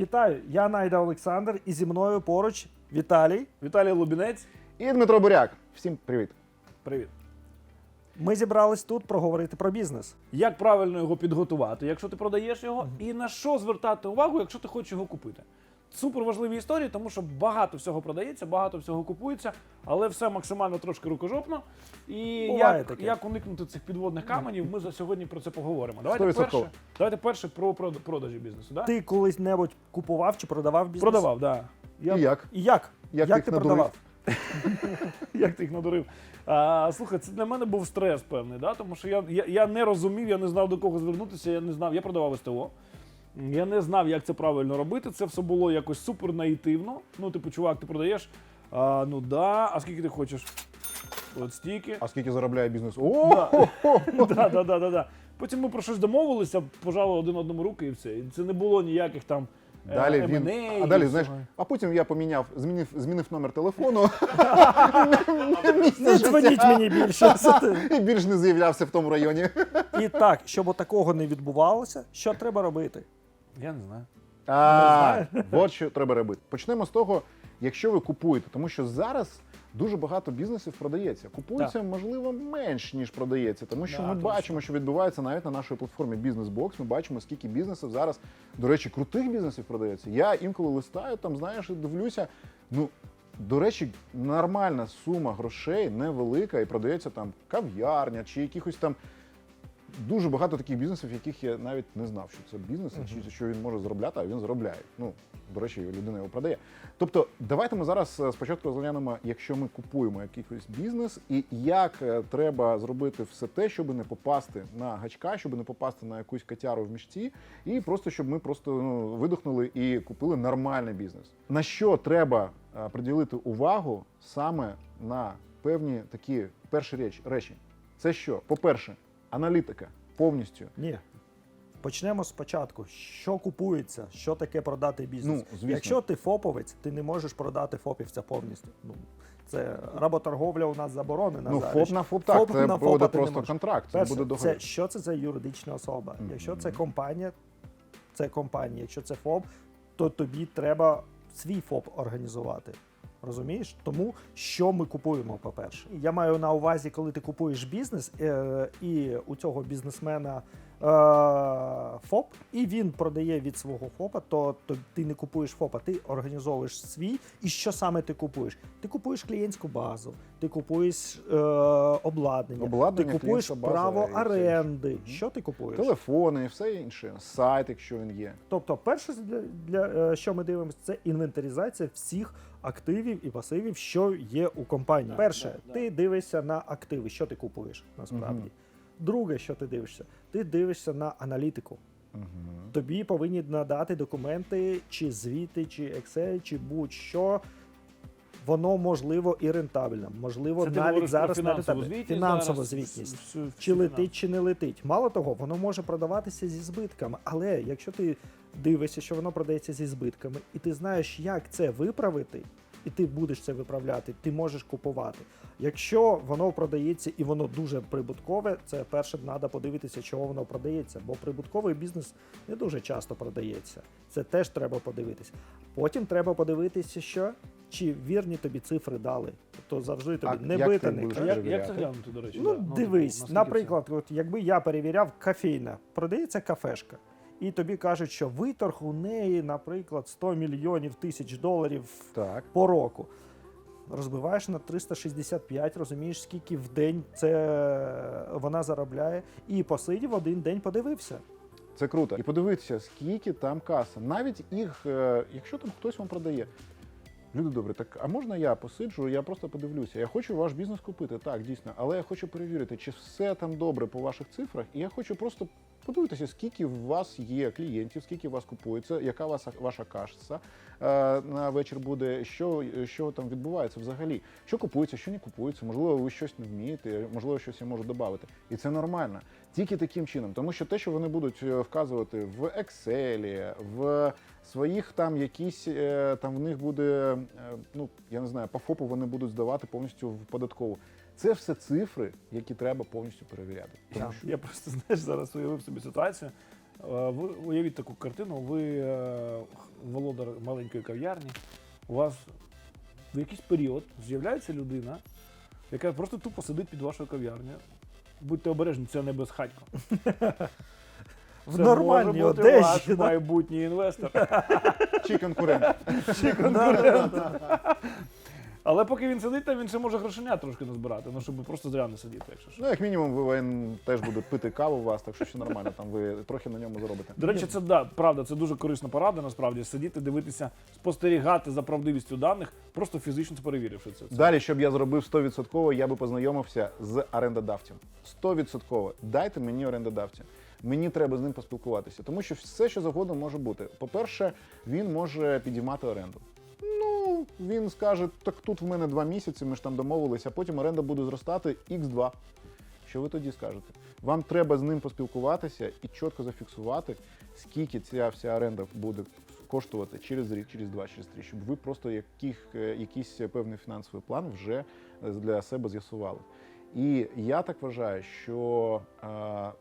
Вітаю, я Найда Олександр, і зі мною поруч Віталій. Віталій Лубінець. І Дмитро Буряк. Всім привіт. Привіт. Ми зібрались тут проговорити про бізнес. Як правильно його підготувати, якщо ти продаєш його, і на що звертати увагу, якщо ти хочеш його купити? Супер важливі історії, тому що багато всього продається, багато всього купується, але все максимально трошки рукожопно. І Буває як, таке. як уникнути цих підводних каменів, ми за сьогодні про це поговоримо. Давайте 100%. перше, давайте перше про прод- продажі бізнесу. Да? Ти колись-небудь купував чи продавав бізнес? продавав, так. Да. І як? І як? Як ти їх ти надурив? продавав? Як ти їх надурив? А, слухай, це для мене був стрес певний, да? тому що я, я, я не розумів, я не знав до кого звернутися, я не знав, я продавав СТО. Я не знав, як це правильно робити. Це все було якось супер наїтивно. Ну, типу, чувак, ти продаєш. А, ну да, а скільки ти хочеш? От стільки. А скільки заробляє бізнес? О, Да, да, да, да, да. Потім ми про щось домовилися, пожали один одному руки і все. І це не було ніяких там. е, далі він. А далі, знаєш, а потім я поміняв, змінив, змінив номер телефону Не дзвоніть мені більше. І більш не з'являвся в тому районі. І так, щоб такого не відбувалося, що треба робити? Я не знаю. А, от що треба робити. Почнемо з того, якщо ви купуєте, тому що зараз. Дуже багато бізнесів продається. Купується, можливо, менш ніж продається, тому що Да, ми точно. бачимо, що відбувається навіть на нашій платформі Бізнес-бокс. Ми бачимо, скільки бізнесів зараз, до речі, крутих бізнесів продається. Я інколи листаю, там знаєш, і дивлюся. Ну до речі, нормальна сума грошей невелика, і продається там кав'ярня чи якихось там. Дуже багато таких бізнесів, яких я навіть не знав, що це бізнес, чи що він може заробляти, а він заробляє. Ну, до речі, людина його продає. Тобто, давайте ми зараз е, спочатку розглянемо, якщо ми купуємо якийсь бізнес, і як е, треба зробити все те, щоб не попасти на гачка, щоб не попасти на якусь котяру в мішці, і просто щоб ми просто ну, видихнули і купили нормальний бізнес. На що треба е, приділити увагу саме на певні такі перші речі? Це що? По-перше, аналітика повністю. Ні. Почнемо спочатку. Що купується? Що таке продати бізнес? Ну, звісно. Якщо ти ФОПовець, ти не можеш продати ФОПівця повністю. Ну, це работорговля у нас заборонена. Ну, зараз. ФОП на ФОП так, ФОП це на буде ФОПа просто контракт, це Перше, буде договір. це що це за юридична особа? Якщо це компанія, це компанія. Якщо це ФОП, то тобі треба свій ФОП організувати. Розумієш? Тому що ми купуємо, по-перше. Я маю на увазі, коли ти купуєш бізнес, е, і у цього бізнесмена е, ФОП, і він продає від свого ФОПа, то, то ти не купуєш ФОПа, ти організовуєш свій. І що саме ти купуєш? Ти купуєш клієнтську базу, ти купуєш е, обладнання, Обладнання, ти купуєш база право все оренди. Що ти купуєш? Телефони і все інше, сайт, якщо він є. Тобто, перше, для, для е, що ми дивимося, це інвентаризація всіх активів і пасивів, що є у компанії. Перше, ти дивишся на активи, що ти купуєш насправді. Друге, що ти дивишся, ти дивишся на аналітику. Тобі повинні надати документи, чи звіти, чи Excel, чи будь-що. Воно можливо і рентабельно. Можливо, Це ти навіть говориш про зараз не фінансову рентабельно. звітність Фінансова зараз, звітність. всю- всю Чи фінансову. летить, чи не летить. Мало того, воно може продаватися зі збитками. Але якщо ти дивишся, що воно продається зі збитками, і ти знаєш, як це виправити, і ти будеш це виправляти, ти можеш купувати. Якщо воно продається і воно дуже прибуткове, це перше треба подивитися, чого воно продається. Бо прибутковий бізнес не дуже часто продається. Це теж треба подивитися. Потім треба подивитися, що чи вірні тобі цифри дали. Тобто завжди тобі А не як ти бити, не будеш А як, як це глянути, до речі? Ну, да? дивись, наскільки наприклад, от якби я перевіряв кофейна, продається кафешка, і тобі кажуть, що виторг у неї, наприклад, 100 мільйонів тисяч доларів Так. по року. Розбиваєш на 365, розумієш, скільки в день це вона заробляє, і посидів один день, подивився. Це круто. І подивитися, скільки там каса. Навіть їх, е, якщо там хтось вам продає. Люди добре, так а можна я посиджу, я просто подивлюся. Я хочу ваш бізнес купити, так, дійсно, але я хочу перевірити, чи все там добре по ваших цифрах, і я хочу просто подивитися, скільки у вас є клієнтів, скільки у вас купується, яка ваша, ваша каса е, на вечір буде, що, що там відбувається взагалі, що купується, що не купується, можливо, ви щось не вмієте, можливо, щось я можу додати. І це нормально. Тільки таким чином, тому що те, що вони будуть е, вказувати в Excel, в своїх там якісь е, там в них буде, ну я не знаю, по ФОПу вони будуть здавати повністю в податкову. Це все цифри, які треба повністю перевіряти. Тому що Я просто знаєш зараз уявив собі ситуацію. Е, Ви уявіть таку картину, ви е, володар маленької кав'ярні, у вас в якийсь період з'являється людина, яка просто тупо сидить під вашою кав'ярнею. Будьте обережні, це не безхатько. В Це нормальній може бути ваш одежі. да? майбутній інвестор. Чи конкурент. Але поки він сидить там, він ще може грошеня трошки назбирати, ну щоб просто зря не сидіти, якщо що. Ну, як мінімум, ВВН теж буде пити каву у вас, так що все нормально, там ви трохи на ньому заробите. До речі, це да, правда, це дуже корисна порада, насправді, сидіти, дивитися, спостерігати за правдивістю даних, просто фізично перевіривши це. Далі, щоб я зробив 100%, я би познайомився з орендодавцем. 100%. Дайте мені орендодавця. Мені треба з ним поспілкуватися, тому що все, що завгодно може бути. По-перше, він може підіймати оренду. Ну, він скаже, так тут в мене два місяці, ми ж там домовилися, а потім оренда буде зростати x2. Що ви тоді скажете? Вам треба з ним поспілкуватися і чітко зафіксувати, скільки ця вся оренда буде коштувати через рік, через два, через три, щоб ви просто яких, е, якийсь певний фінансовий план вже е, для себе з'ясували. І я так вважаю, що е,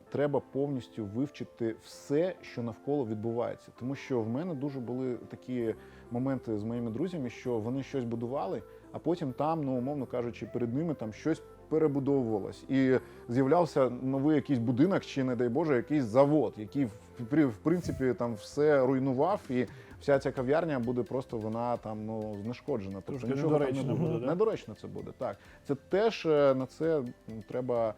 треба повністю вивчити все, що навколо відбувається. Тому що в мене дуже були такі моменти з моїми друзями, що вони щось будували, а потім там, ну умовно кажучи, перед ними там щось перебудовувалось. І з'являвся новий якийсь будинок, чи не дай Боже, якийсь завод, який в, принципі там все руйнував, і вся ця кав'ярня буде просто вона там ну знешкоджена. Тобто Трошки нічого там не буде. буде, да? Недоречно це буде. Так це теж е, на це треба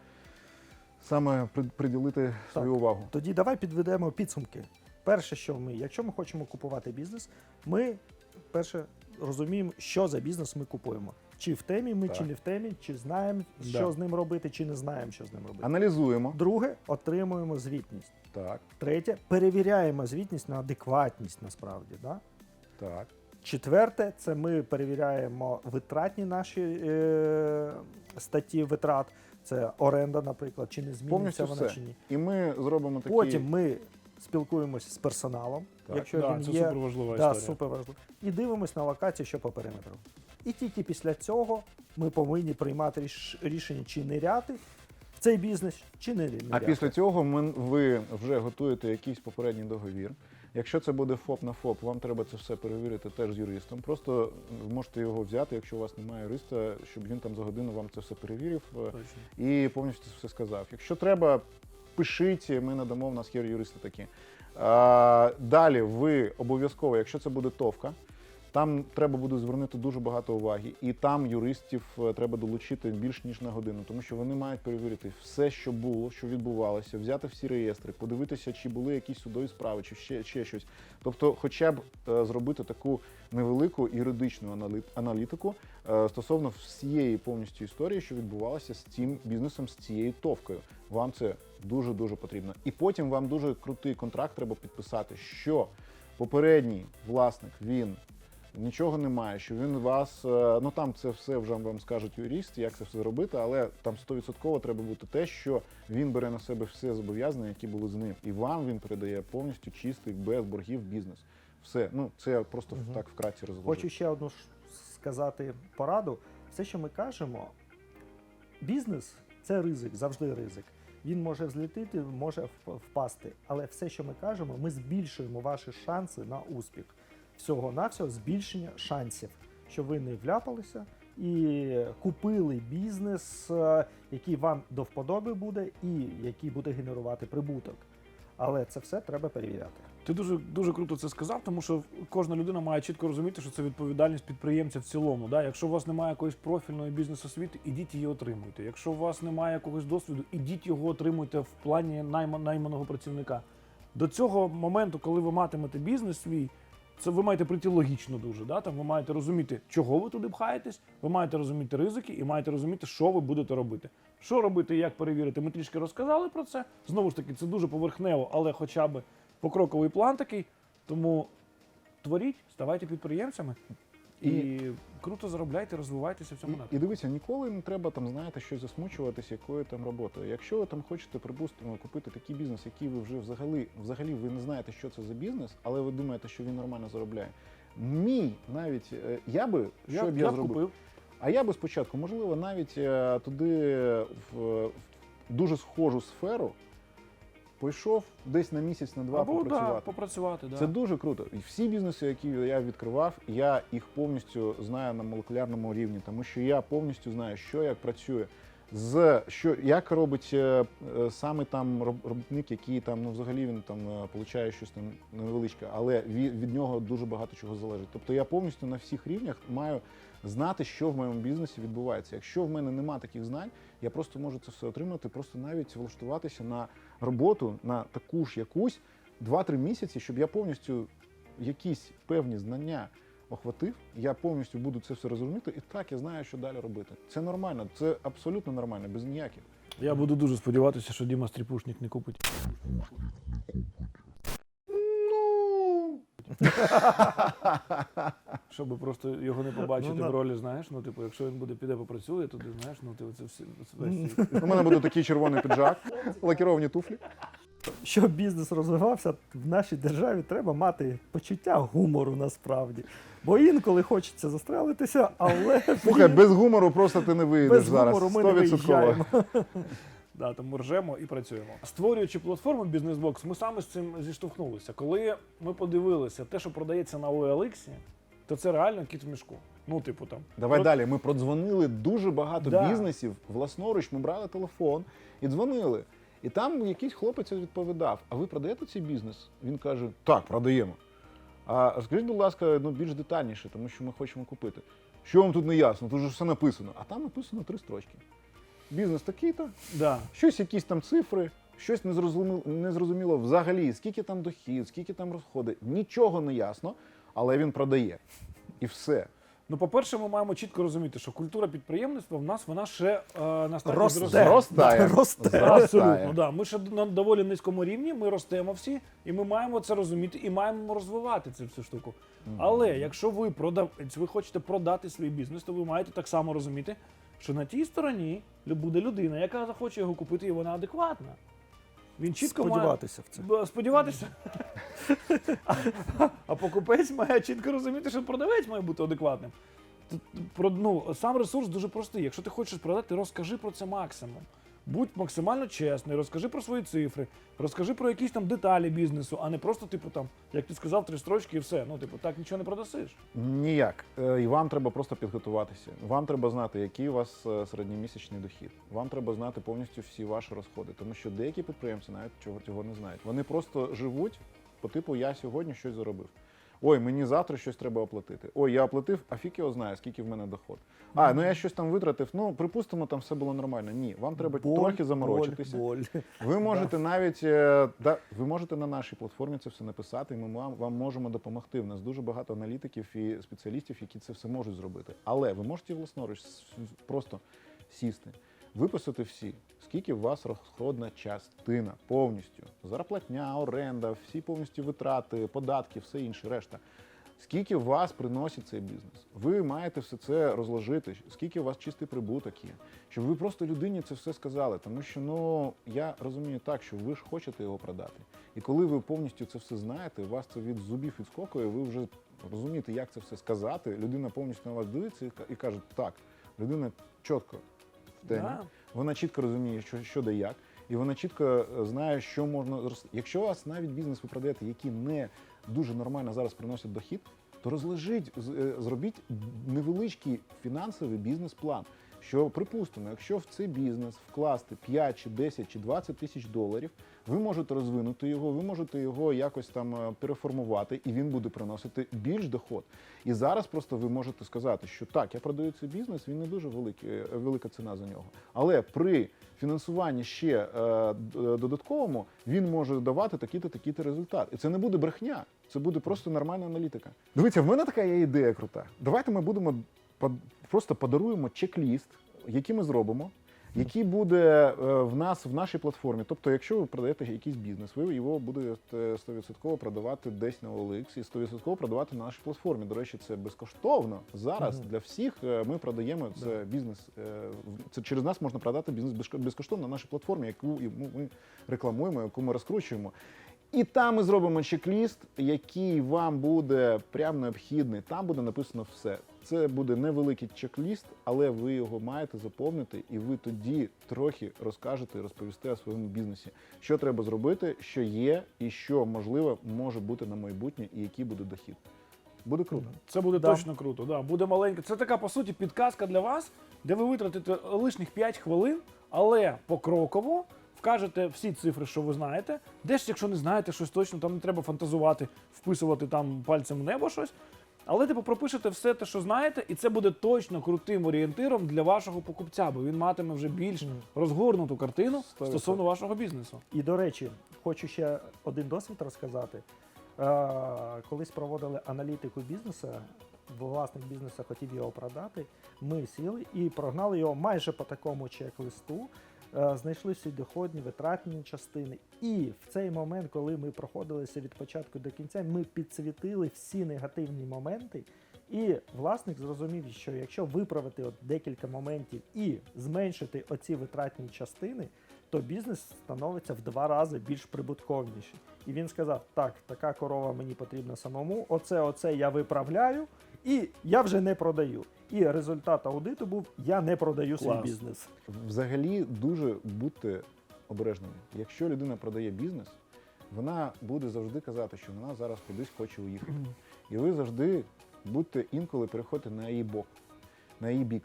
саме приділити свою увагу. Тоді давай підведемо підсумки. Перше, що ми, якщо ми хочемо купувати бізнес, ми перше розуміємо, що за бізнес ми купуємо. Чи в темі ми, Так. чи не в темі, чи знаємо, Да. що з ним робити, чи не знаємо, що з ним робити. Аналізуємо. Друге, отримуємо звітність. Так, Третє, перевіряємо звітність на адекватність насправді. Да? так. Четверте, це ми перевіряємо витратні наші е, статті витрат. Це оренда, наприклад, чи не зміниться Повністю вона все. чи ні. І ми зробимо такі. Потім ми спілкуємося з персоналом, Так. якщо да, він це є. супер важлива Да, історія. супер важливо. І дивимось на локації, що по периметру. І тільки після цього ми повинні приймати ріш- рішення, чи ниряти в цей бізнес, чи не ниряти. А після цього ми, ви вже готуєте якийсь попередній договір. Якщо це буде ФОП на ФОП, вам треба це все перевірити теж з юристом. Просто можете його взяти, якщо у вас немає юриста, щоб він там за годину вам це все перевірив е, Точно. і повністю все сказав. Якщо треба, пишіть, ми надамо, в нас є юристи такі. Далі ви обов'язково, якщо це буде товка, там треба буде звернути дуже багато уваги, і там юристів е, треба долучити більш ніж на годину, тому що вони мають перевірити все, що було, що відбувалося, взяти всі реєстри, подивитися, чи були якісь судові справи, чи ще, ще щось. Тобто, хоча б е, зробити таку невелику юридичну аналітику е, стосовно всієї повністю історії, що відбувалося з цим бізнесом, з цією товкою. Вам це дуже дуже потрібно. І потім вам дуже крутий контракт треба підписати, що попередній власник він нічого не має, що він вас. е, Ну там це все вже вам скажуть юристи, як це все зробити, але там 100% треба бути те, що він бере на себе все зобов'язання, які були з ним, і вам він передає повністю чистий, без боргів бізнес. Все, ну це просто Мгм. так вкратці розложив. Хочу ще одну сказати пораду. Все, що ми кажемо, бізнес це ризик, завжди ризик. Він може взлетіти, може впасти. Але все, що ми кажемо, ми збільшуємо ваші шанси на успіх. Всього-навсього збільшення шансів, що ви не вляпалися і купили бізнес, е, який вам до вподоби буде і який буде генерувати прибуток. Але це все треба перевіряти. Ти дуже дуже круто це сказав, тому що кожна людина має чітко розуміти, що це відповідальність підприємця в цілому. Да? Якщо у вас немає якоїсь профільної бізнес-освіти, ідіть її отримуйте. Якщо у вас немає якогось досвіду, ідіть його отримуйте в плані найма, найманого працівника. До цього моменту, коли ви матимете бізнес свій, це ви маєте прийти логічно дуже. Да? Там ви маєте розуміти, чого ви туди пхаєтесь, ви маєте розуміти ризики і маєте розуміти, що ви будете робити. Що робити, як перевірити. Ми трішки розказали про це. Знову ж таки, це дуже поверхнево, але хоча б покроковий план такий. Тому творіть, ставайте підприємцями і, круто заробляйте, розвивайтеся в цьому І, і дивіться, ніколи не треба там, знаєте, щось засмучуватися, якою там роботою. Якщо ви там хочете, припустимо, купити такий бізнес, який ви вже взагалі, взагалі ви не знаєте, що це за бізнес, але ви думаєте, що він нормально заробляє. Мій навіть е, я би що б я, б зробив? купив. А я би спочатку, можливо, навіть е, туди в, в дуже схожу сферу пойшов десь на місяць, на два Або да, попрацювати. попрацювати. Да. Це дуже круто. І всі бізнеси, які я відкривав, я їх повністю знаю на молекулярному рівні, тому що я повністю знаю, що як працює. З що як робить е, е, саме там робітник, який там ну взагалі він там е, получає щось там невеличке, але від, від нього дуже багато чого залежить. Тобто я повністю на всіх рівнях маю знати, що в моєму бізнесі відбувається. Якщо в мене нема таких знань, я просто можу це все отримати, просто навіть влаштуватися на роботу на таку ж якусь 2-3 місяці, щоб я повністю якісь певні знання охватив, я повністю буду це все розуміти, і так я знаю, що далі робити. Це нормально, це абсолютно нормально, без ніяких. Я буду дуже сподіватися, що Діма Стріпушник не купить. Щоб просто його не побачити Ну, в ролі, знаєш, ну типу, якщо він буде піде попрацює, то ти знаєш, ну ти це все весь У мене буде такий червоний піджак, лакіровані туфлі. Щоб бізнес розвивався, в нашій державі треба мати почуття гумору насправді. Бо інколи хочеться застрелитися, але Слухай, без гумору просто ти не вийдеш без зараз. гумору ми не 100%. виїжджаємо. Да, тому ржемо і працюємо. Створюючи платформу Бізнесбокс, ми саме з цим зіштовхнулися. Коли ми подивилися те, що продається на OLX, то це реально кіт в мішку. Ну, типу там. Давай от- далі. Ми продзвонили дуже багато Да. бізнесів власноруч. Ми брали телефон і дзвонили. І там якийсь хлопець відповідав: А ви продаєте цей бізнес? Він каже: Так, продаємо. А скажіть, будь ласка, ну більш детальніше, тому що ми хочемо купити. Що вам тут не ясно? Тут же все написано. А там написано три строчки. Бізнес такий-то, Да. щось, якісь там цифри, щось незрозуміло, незрозуміло взагалі, скільки там дохід, скільки там розходи. Нічого не ясно, але він продає. І все. Ну, по-перше, ми маємо чітко розуміти, що культура підприємництва в нас вона ще е, на стадії Росте. зростання. Зростає. Росте. Абсолютно, да. Ми ще на доволі низькому рівні, ми ростемо всі, і ми маємо це розуміти і маємо розвивати цю всю штуку. Але якщо ви продавець, ви хочете продати свій бізнес, то ви маєте так само розуміти, що на тій стороні лю- буде людина, яка захоче його купити, і вона адекватна. Він чітко має Сподіватися в це. Сподіватися. а покупець має чітко розуміти, що продавець має бути адекватним. Ну, сам ресурс дуже простий. Якщо ти хочеш продати, розкажи про це максимум. Будь максимально чесний, розкажи про свої цифри, розкажи про якісь там деталі бізнесу, а не просто, типу, там, як ти сказав, три строчки і все. Ну, типу, так нічого не продасиш. Ніяк. Е, І вам треба просто підготуватися. Вам треба знати, який у вас е, середньомісячний дохід. Вам треба знати повністю всі ваші розходи, тому що деякі підприємці навіть цього, цього не знають. Вони просто живуть по типу я сьогодні щось заробив. Ой, мені завтра щось треба оплатити. Ой, я оплатив, а фік його знає, скільки в мене доход. А, ну я щось там витратив. Ну, припустимо, там все було нормально. Ні, вам треба трохи заморочитися. Боль, боль. Ви можете навіть е, да, ви можете на нашій платформі це все написати, і ми вам, вам можемо допомогти. У нас дуже багато аналітиків і спеціалістів, які це все можуть зробити. Але ви можете власноруч просто сісти, виписати всі, скільки у вас розходна частина повністю. Зарплатня, оренда, всі повністю витрати, податки, все інше, решта. Скільки вас приносить цей бізнес? Ви маєте все це розложити, скільки у вас чистий прибуток є, щоб ви просто людині це все сказали. Тому що ну я розумію так, що ви ж хочете його продати. І коли ви повністю це все знаєте, у вас це від зубів відскокує, ви вже розумієте, як це все сказати. Людина повністю на вас дивиться і ка- і каже, так, людина чітко в темі. Да. Вона чітко розуміє, що, що де як, і вона чітко е, знає, що можна Якщо у вас навіть бізнес ви продаєте, який не дуже нормально зараз приносить дохід, то розложіть, е, зробіть невеличкий фінансовий бізнес-план. Що, припустимо, якщо в цей бізнес вкласти 5 чи 10 чи 20 тисяч доларів, ви можете розвинути його, ви можете його якось там е, переформувати, і він буде приносити більш доход. І зараз просто ви можете сказати, що так, я продаю цей бізнес, він не дуже великий, е, велика ціна за нього. Але при фінансуванні ще е, додатковому він може давати такі-то такі-то результати. І це не буде брехня, це буде просто нормальна аналітика. Дивіться, в мене така є ідея крута. Давайте ми будемо просто подаруємо чек-ліст, який ми зробимо. Який буде е, в нас в нашій платформі. Тобто, якщо ви продаєте якийсь бізнес, ви його будете 100% продавати десь на OLX і 100% продавати на нашій платформі. До речі, це безкоштовно. Зараз для всіх е, ми продаємо це бізнес. е, Це через нас можна продати бізнес безко- безкоштовно на нашій платформі, яку ми рекламуємо, яку ми розкручуємо. І там ми зробимо чек-ліст, який вам буде прям необхідний. Там буде написано все. Це буде невеликий чек-ліст, але ви його маєте заповнити, і ви тоді трохи розкажете і розповісте о своєму бізнесі, що треба зробити, що є, і що можливо може бути на майбутнє, і який буде дохід. Буде круто. Це буде Да. точно круто. Да. Буде маленька. Це така, по суті, підказка для вас, де ви витратите лишніх 5 хвилин, але покроково вкажете всі цифри, що ви знаєте. Десь, якщо не знаєте щось точно, там не треба фантазувати, вписувати там пальцем в небо щось. Але типу пропишете все те, що знаєте, і це буде точно крутим орієнтиром для вашого покупця, бо він матиме вже більш розгорнуту картину Сто стосовно вашого бізнесу. І до речі, хочу ще один досвід розказати. Е, колись проводили аналітику бізнесу, власник бізнесу хотів його продати. Ми сіли і прогнали його майже по такому чек-листу. Е, Знайшли всі доходні, витратні частини. І в цей момент, коли ми проходилися від початку до кінця, ми підсвітили всі негативні моменти. І власник зрозумів, що якщо виправити от декілька моментів і зменшити оці витратні частини, то бізнес становиться в два рази більш прибутковніший. І він сказав: так, така корова мені потрібна самому, оце, оце я виправляю, і я вже не продаю. І результат аудиту був: я не продаю свій Клас. бізнес. Взагалі дуже будьте обережними. Якщо людина продає бізнес, вона буде завжди казати, що вона зараз кудись хоче уїхати. І ви завжди будьте інколи переходьте на її бок, на її бік.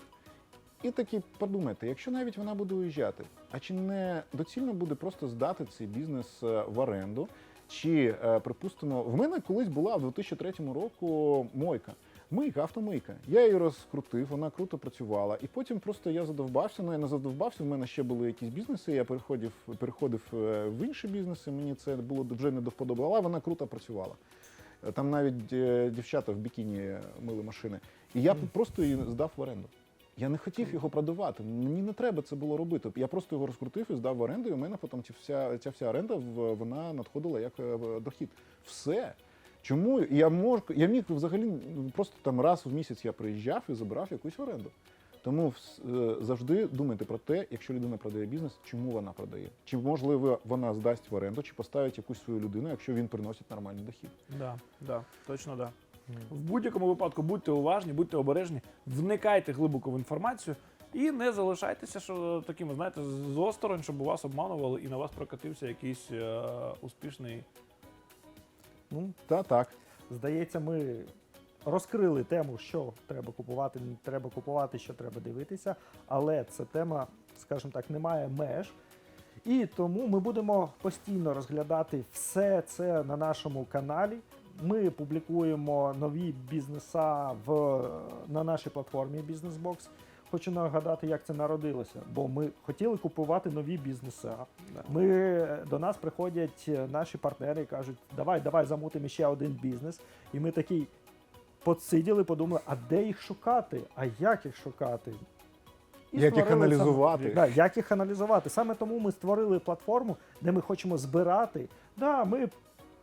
І таки подумайте, якщо навіть вона буде уїжджати, а чи не доцільно буде просто здати цей бізнес е, в оренду? Чи, е, припустимо, в мене колись була в 2003 року мойка. Мийка, автомийка. Я її розкрутив, вона круто працювала. І потім просто я задовбався. Ну я не задовбався. В мене ще були якісь бізнеси. Я переходив, переходив е, в інші бізнеси. Мені це було вже не до вподоби, але вона круто працювала. Е, Там навіть е, дівчата в бікіні мили машини. І я просто її здав в оренду. Я не хотів його продавати. Мені не треба це було робити. Я просто його розкрутив і здав в оренду, і у мене потім ця вся, ця вся оренда вона надходила як дохід. Все. Чому я можу, я міг взагалі просто там раз в місяць я приїжджав і забирав якусь оренду. Тому е, завжди думайте про те, якщо людина продає бізнес, чому вона продає. Чи можливо вона здасть в оренду, чи поставить якусь свою людину, якщо він приносить нормальний дохід. Да, да, точно да. В будь-якому випадку будьте уважні, будьте обережні, вникайте глибоко в інформацію і не залишайтеся що, такими, знаєте, з осторонь, щоб вас обманували і на вас прокатився якийсь е, успішний. Ну, Та так. Здається, ми розкрили тему, що треба купувати, не треба купувати, що треба дивитися. Але ця тема, скажімо так, не має меж. І тому ми будемо постійно розглядати все це на нашому каналі. Ми публікуємо нові бізнеса в, на нашій платформі Бізнесбокс. Хочу нагадати, як це народилося, бо ми хотіли купувати нові бізнеси. Ми до нас приходять наші партнери і кажуть, давай, давай замутимо ще один бізнес. І ми такий подсиділи, подумали, а де їх шукати? А як їх шукати? І Як їх аналізувати? Саме, да, як їх аналізувати? Саме тому ми створили платформу, де ми хочемо збирати. Да, ми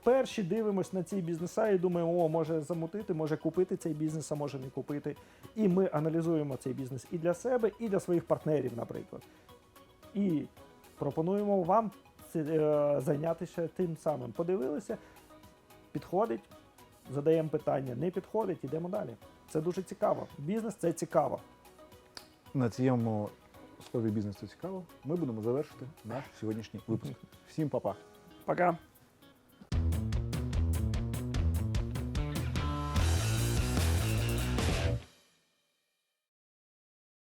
перші дивимось на ці бізнеса і думаємо, о, може замутити, може купити цей бізнес, а може не купити. І ми аналізуємо цей бізнес і для себе, і для своїх партнерів, наприклад. І пропонуємо вам це, е, зайнятися тим самим. Подивилися, підходить, задаємо питання, не підходить, ідемо далі. Це дуже цікаво. Бізнес це цікаво. На цьому слові бізнесу цікаво. Ми будемо завершити наш сьогоднішній випуск. Всім па-па. Пока!